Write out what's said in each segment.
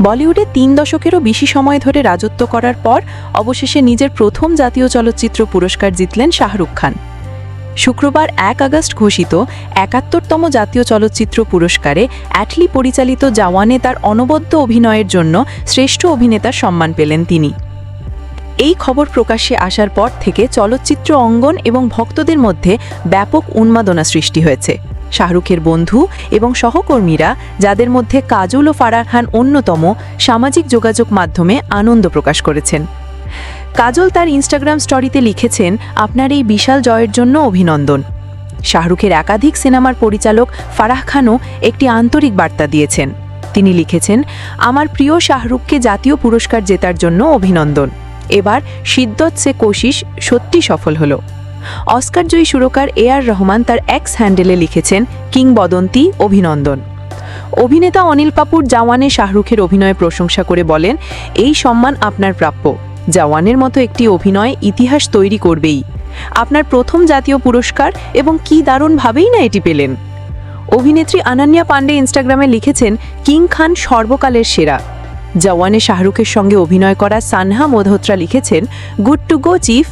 বলিউডে তিন দশকেরও বেশি সময় ধরে রাজত্ব করার পর অবশেষে নিজের প্রথম জাতীয় চলচ্চিত্র পুরস্কার জিতলেন শাহরুখ খান। শুক্রবার এক আগস্ট ঘোষিত একাত্তরতম জাতীয় চলচ্চিত্র পুরস্কারে অ্যাটলি পরিচালিত জাওয়ানে তার অনবদ্য অভিনয়ের জন্য শ্রেষ্ঠ অভিনেতার সম্মান পেলেন তিনি। এই খবর প্রকাশ্যে আসার পর থেকে চলচ্চিত্র অঙ্গন এবং ভক্তদের মধ্যে ব্যাপক উন্মাদনা সৃষ্টি হয়েছে। শাহরুখের বন্ধু এবং সহকর্মীরা, যাদের মধ্যে কাজল ও ফারাহ খান অন্যতম, সামাজিক যোগাযোগ মাধ্যমে আনন্দ প্রকাশ করেছেন। কাজল তার ইনস্টাগ্রাম স্টোরিতে লিখেছেন, আপনার এই বিশাল জয়ের জন্য অভিনন্দন। শাহরুখের একাধিক সিনেমার পরিচালক ফারাহ খানও একটি আন্তরিক বার্তা দিয়েছেন। তিনি লিখেছেন, আমার প্রিয় শাহরুখকে জাতীয় পুরস্কার জেতার জন্য অভিনন্দন। এবার সিদ্দত সে কোশিস সত্যি সফল হলো। অস্কারজয়ী সুরকার এ আর রহমান তার এক্স হ্যান্ডেলে লিখেছেন, কিংবদন্তি, অভিনন্দন। অভিনেতা অনিল কাপুর জাওয়ানে শাহরুখের অভিনয় প্রশংসা করে বলেন, এই সম্মান আপনার প্রাপ্য। জাওয়ানের মতো একটি অভিনয় ইতিহাস তৈরি করবেই। আপনার প্রথম জাতীয় পুরস্কার এবং কি দারুণভাবেই না এটি পেলেন। অভিনেত্রী আনান্যা পান্ডে ইনস্টাগ্রামে লিখেছেন, কিং খান সর্বকালের সেরা। জওয়ানে শাহরুখের সঙ্গে অভিনয় করা সানহা মধোত্রা লিখেছেন, গুড টু গো, চিফ।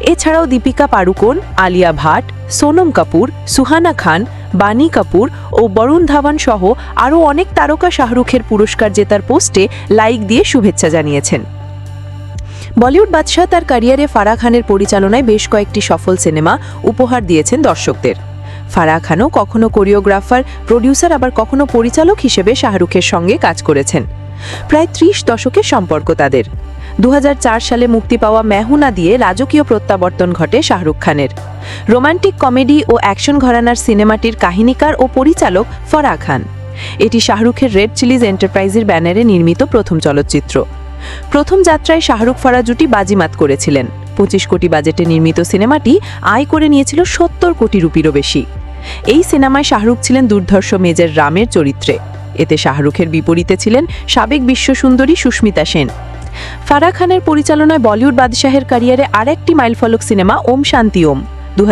এছাড়াও দীপিকা পাড়ুকোন, আলিয়া ভাট, সোনম কাপুর, সুহানা খান বানি কাপুর ও বরুণ ধাওয়ান সহ আরও অনেক তারকা শাহরুখের পুরস্কার জেতার পোস্টে লাইক দিয়ে শুভেচ্ছা জানিয়েছেন। বলিউড বাদশাহ তার ক্যারিয়ারে ফারাহ খানের পরিচালনায় বেশ কয়েকটি সফল সিনেমা উপহার দিয়েছেন দর্শকদের। ফারাহ খানও কখনো কোরিওগ্রাফার, প্রডিউসার, আবার কখনো পরিচালক হিসেবে শাহরুখের সঙ্গে কাজ করেছেন। প্রায় ত্রিশ দশকের সম্পর্ক তাদের। দু হাজার চার সালে মুক্তি পাওয়া মেহুনা দিয়ে রাজকীয় প্রত্যাবর্তন ঘটে শাহরুখ খানের। রোমান্টিক কমেডি ও অ্যাকশন ঘরানার সিনেমাটির কাহিনীকার ও পরিচালক ফরাহ খান। এটি শাহরুখের রেড চিলিজ এন্টারপ্রাইজের ব্যানারে নির্মিত প্রথম চলচ্চিত্র। প্রথম যাত্রায় শাহরুখ ফরা জুটি বাজিমাত করেছিলেন। পঁচিশ কোটি বাজেটে নির্মিত সিনেমাটি আয় করে নিয়েছিল সত্তর কোটি রুপিরও বেশি। এই সিনেমায় শাহরুখ ছিলেন দুর্ধর্ষ মেজর রামের চরিত্রে। এতে শাহরুখের বিপরীতে ছিলেন সাবেক বিশ্বসুন্দরী সুস্মিতা সেন। ফারাহ খানের পরিচালনায় বলিউড বাদশাহের ক্যারিয়ারে আরেকটি মাইলফলক সিনেমা, ওম শান্তি ওম। দু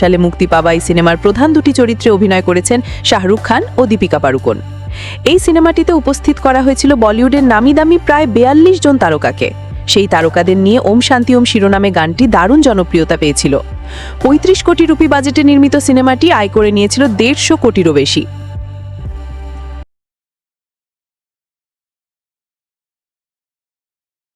সালে মুক্তি পাওয়া এই সিনেমার প্রধান দুটি চরিত্রে অভিনয় করেছেন শাহরুখ খান ও দীপিকা পাড়ুকোন। এই সিনেমাটিতে উপস্থিত করা হয়েছিল বলিউডের নামি দামি প্রায় বেয়াল্লিশ জন তারকাকে। সেই তারকাদের নিয়ে ওম শান্তি ওম শিরোনামে গানটি দারুণ জনপ্রিয়তা পেয়েছিল। পঁয়ত্রিশ কোটি রুপি বাজেটে নির্মিত সিনেমাটি আয় করে নিয়েছিল দেড়শো কোটিরও বেশি।